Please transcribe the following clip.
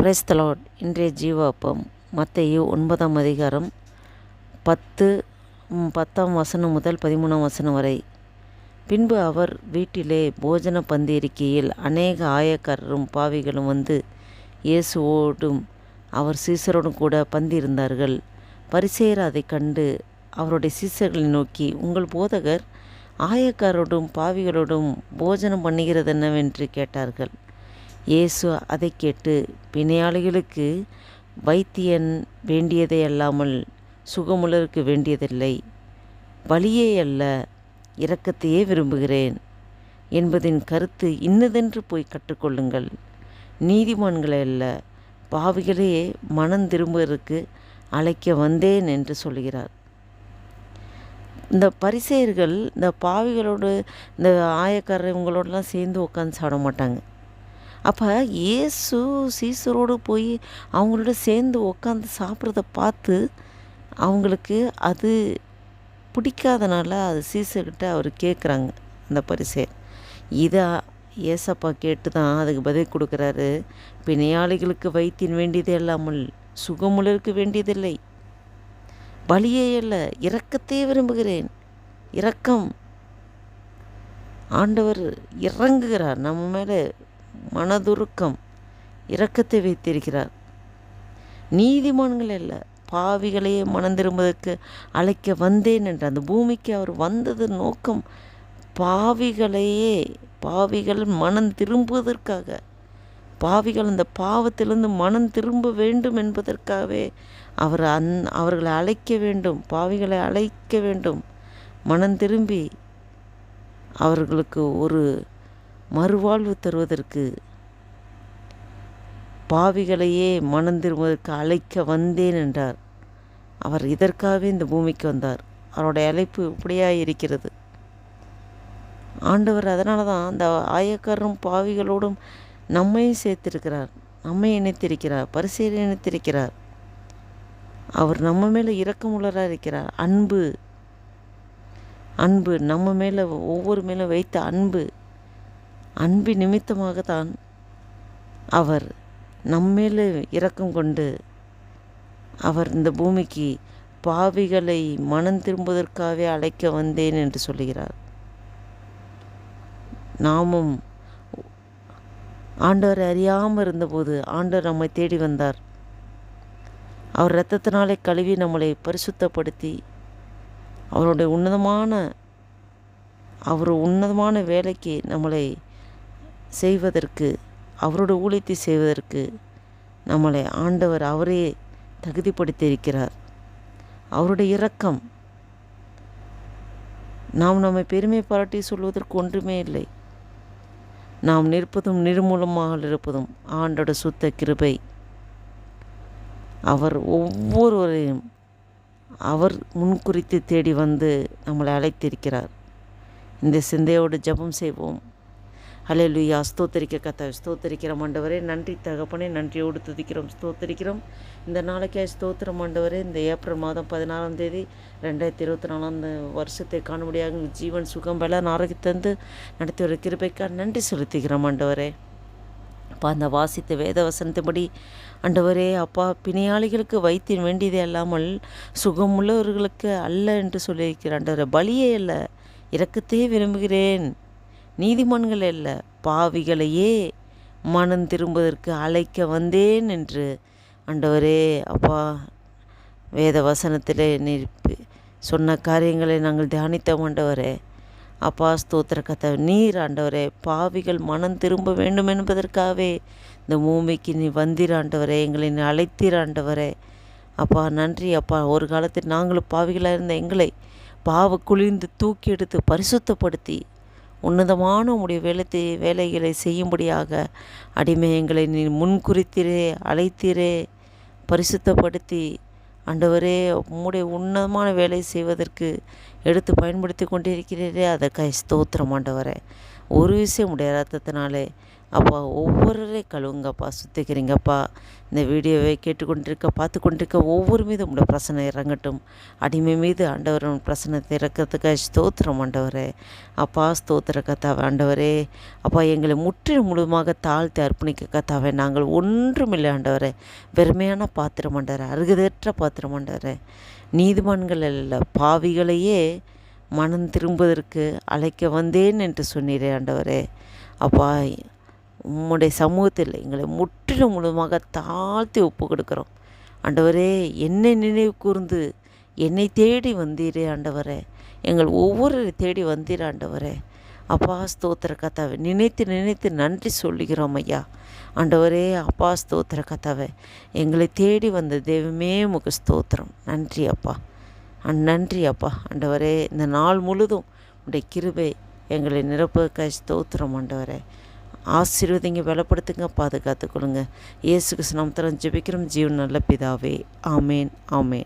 Praise the Lord இன்றைய ஜீவாப்பம் மத்தையு ஒன்பதாம் அதிகாரம் பத்து பத்தாம் வசனம் முதல் பதிமூணாம் வசனம் வரை. பின்பு அவர் வீட்டிலே போஜன பந்திருக்கையில் அநேக ஆயக்காரரும் பாவிகளும் வந்து இயேசுவோடும் அவர் சீசரோடும் கூட பந்திருந்தார்கள். இருந்தார்கள் அதை அதைக் கண்டு அவருடைய சீசர்களை நோக்கி உங்கள் போதகர் ஆயக்காரோடும் பாவிகளோடும் போஜனம் பண்ணுகிறது என்னவென்று கேட்டார்கள். இயேசு அதைக் கேட்டு பிணையாளிகளுக்கு வைத்தியன் வேண்டியதை அல்லாமல் சுகமுலருக்கு வேண்டியதில்லை. வழியே அல்ல இரக்கத்தையே விரும்புகிறேன். என்பதின் கருத்து இன்னதென்று போய் கற்றுக்கொள்ளுங்கள். நீதிமான்களை அல்ல பாவிகளையே மனம் திரும்புவதற்கு அழைக்க வந்தேன் என்று சொல்கிறார். இந்த பரிசெயர்கள் இந்த பாவிகளோடு இந்த ஆயக்காரர் இவங்களோடலாம் சேர்ந்து உட்காந்து சாப்பிட மாட்டாங்க. அப்போ இயேசு சீசரோடு போய் அவங்களோட சேர்ந்து உட்காந்து சாப்பிட்றத பார்த்து அவங்களுக்கு அது பிடிக்காதனால அது சீசர்கிட்ட அவர் கேட்குறாங்க அந்த பரிசை. இதை ஏசப்பா கேட்டு தான் அதுக்கு பதில் கொடுக்குறாரு. பிணையாளிகளுக்கு வைத்தின் வேண்டியது இல்லாமல் சுகமுள்ளருக்கு வேண்டியதில்லை. பலியே அல்ல இரக்கத்தையே விரும்புகிறேன். இரக்கம். ஆண்டவர் இறங்குகிறார் நம்ம மேலே மனதுருக்கம் இரக்கத்தை வைத்திருக்கிறார். நீதிமான்கள் அல்ல பாவிகளையே மனம் திரும்புவதற்கு அழைக்க வந்தேன் என்ற அந்த பூமிக்கு அவர் வந்தது நோக்கம் பாவிகளையே பாவிகள் மனம் திரும்புவதற்காக பாவிகள் அந்த பாவத்திலிருந்து மனம் திரும்ப வேண்டும் என்பதற்காகவே அவர் அந் அவர்களை அழைக்க வேண்டும் பாவிகளை அழைக்க வேண்டும். மனம் திரும்பி அவர்களுக்கு ஒரு மறுவாழ்வு தருவதற்கு பாவிகளையே மனம் திரும்புவதற்கு அழைக்க வந்தேன் என்றார். அவர் இதற்காகவே இந்த பூமிக்கு வந்தார். அவருடைய அழைப்பு இப்படியாக இருக்கிறது ஆண்டவர் அதனால தான் அந்த ஆயக்காரரும் பாவிகளோடும் நம்மையும் சேர்த்திருக்கிறார். நம்மை இணைத்திருக்கிறார். பரிசீலி இணைத்திருக்கிறார். அவர் நம்ம மேலே இரக்கமுள்ளராக இருக்கிறார். அன்பு. அன்பு நம்ம மேலே ஒவ்வொரு மேலே வைத்த அன்பு. அன்பு நிமித்தமாக தான் அவர் நம்மேல இரக்கம் கொண்டு அவர் இந்த பூமிக்கு பாவிகளை மனம் திரும்புவதற்காகவே அழைக்க வந்தேன் என்று சொல்லுகிறார். நாமும் ஆண்டவர் அறியாமல் இருந்தபோது ஆண்டவர் நம்மை தேடி வந்தார். அவர் இரத்தத்தினாலே கழுவி நம்மளை பரிசுத்தப்படுத்தி அவருடைய உன்னதமான அவர் உன்னதமான வேலைக்கு நம்மளை செய்வதற்கு அவரோட ஊழியத்தை செய்வதற்கு நம்மளை ஆண்டவர் அவரே தகுதிப்படுத்தியிருக்கிறார். அவருடைய இரக்கம். நாம் நம்மை பெருமை பாராட்டி சொல்வதற்கு ஒன்றுமே இல்லை. நாம் நிற்பதும் நிர்மூலமாக இருப்பதும் ஆண்டோட சுத்த கிருபை. அவர் ஒவ்வொருவரையும் அவர் முன்குறித்து தேடி வந்து நம்மளை அழைத்திருக்கிறார். இந்த சிந்தையோடு ஜெபம் செய்வோம். ஹalleluya ஸ்தோத்தரிக்க கத்த ஸ்தோத்தரிக்கிறோம் ஆண்டவரே. நன்றி தகப்பனே நன்றியோடு துதிக்கிறோம் ஸ்தோத்தரிக்கிறோம். இந்த நாளைக்கே ஸ்தோத்திரம் ஆண்டவரே. இந்த ஏப்ரல் மாதம் பதினாறாம் தேதி ரெண்டாயிரத்தி இருபத்தி நாலாம் வருஷத்தை காணும்படியாக ஜீவன் சுகம் பல ஆரோக்கியத்தந்து நடத்தி ஒரு கிருபைக்காக நன்றி செலுத்துகிறோம் ஆண்டவரே. அப்பா அந்த வாசித்த வேத வசனத்தின்படி ஆண்டவரே அப்பா பிணியாளிகளுக்கு வைத்தியம் வேண்டியதே அல்லாமல் சுகமுள்ளவர்களுக்கு அல்ல என்று சொல்லியிருக்கிற ஆண்டவரே. பலியே அல்ல. இறக்கத்தையே விரும்புகிறேன். நீதிமான்கள் அல்ல பாவிகளையே மனம் திரும்புவதற்கு அழைக்க வந்தேன் என்று. ஆண்டவரே அப்பா வேத வசனத்தில் நீர் சொன்ன காரியங்களை நாங்கள் தியானித்தோம் ஆண்டவரே. அப்பா ஸ்தோத்திர கதை நீர் ஆண்டவரே பாவிகள் மனம் திரும்ப வேண்டும் என்பதற்காகவே இந்த பூமிக்கு நீ வந்திராண்டவரே எங்களை நீ அழைத்திராண்டவரே அப்பா நன்றி அப்பா. ஒரு காலத்தில் நாங்களும் பாவிகளாக இருந்த எங்களை பாவ குளிர்ந்து தூக்கி எடுத்து பரிசுத்தப்படுத்தி உன்னதமான உம்முடைய வேலை வேலைகளை செய்யும்படியாக அடிமை எங்களை நீ முன்குறித்தீரே அழைத்தீரே பரிசுத்தப்படுத்தி. ஆண்டவரே உம்முடைய உன்னதமான வேலை செய்வதற்கு எடுத்து பயன்படுத்தி கொண்டிருக்கிறீரே அதற்காக ஸ்தோத்திரம் ஆண்டவரே. ஒரு விஷயம் உடைய ரத்தத்தினாலே அப்பா ஒவ்வொருவரையும் கழுவுங்கப்பா சுத்திக்கிறீங்கப்பா இந்த வீடியோவை கேட்டுக்கொண்டிருக்க பார்த்து கொண்டிருக்க ஒவ்வொரு மீது உங்களோட பிரச்சனை இறங்கட்டும். அடிமை மீது ஆண்டவர் உன் பிரச்சனத்தை இறக்கிறதுக்காக ஸ்தோத்திரம் ஆண்டவரே. அப்பா ஸ்தோத்திர கத்தாவை ஆண்டவரே. அப்பா எங்களை முற்றிலும் முழுமாக தாழ்த்தி அர்ப்பணிக்க கத்தாவே நாங்கள் ஒன்றுமில்லை ஆண்டவரே. வெறுமையான பாத்திரம் ஆண்டவரே. அருகதற்ற பாத்திரம் ஆண்டவரே. நீதிமான்கள் அல்ல பாவிகளையே மனம் திரும்புவதற்கு அழைக்க வந்தேன் என்று சொன்னீரே ஆண்டவரே. அப்பா உம்முடைய சமூகத்தில் எங்களை முற்றிலும் முழுமாக தாழ்த்தி ஒப்பு கொடுக்குறோம். ஆண்டவரே என்னை நினைவு கூர்ந்து என்னை தேடி வந்தீரே ஆண்டவரே. எங்கள் ஒவ்வொரு தேடி வந்தீர் ஆண்டவரே. அப்பா ஸ்தோத்திர கத்தாவை நினைத்து நினைத்து நன்றி சொல்லுகிறோம் ஐயா. ஆண்டவரே அப்பா ஸ்தோத்திர கதாவை எங்களை தேடி வந்த தெய்வமே முக ஸ்தோத்திரம். நன்றி அப்பா. நன்றி அப்பா. ஆண்டவரே இந்த நாள் முழுதும் உடைய கிருபை எங்களை நிரப்புவதற்காக ஸ்தோத்திரம் ஆண்டவரே. ஆசீர்வதிங்க பலப்படுத்துங்க பாதுகாத்துக்கொள்ளுங்க. இயேசு கிருஷ்ணம் தரம் ஜெபிக்கிறோம். ஜீவன் நல்ல பிதாவே. ஆமேன் ஆமேன்.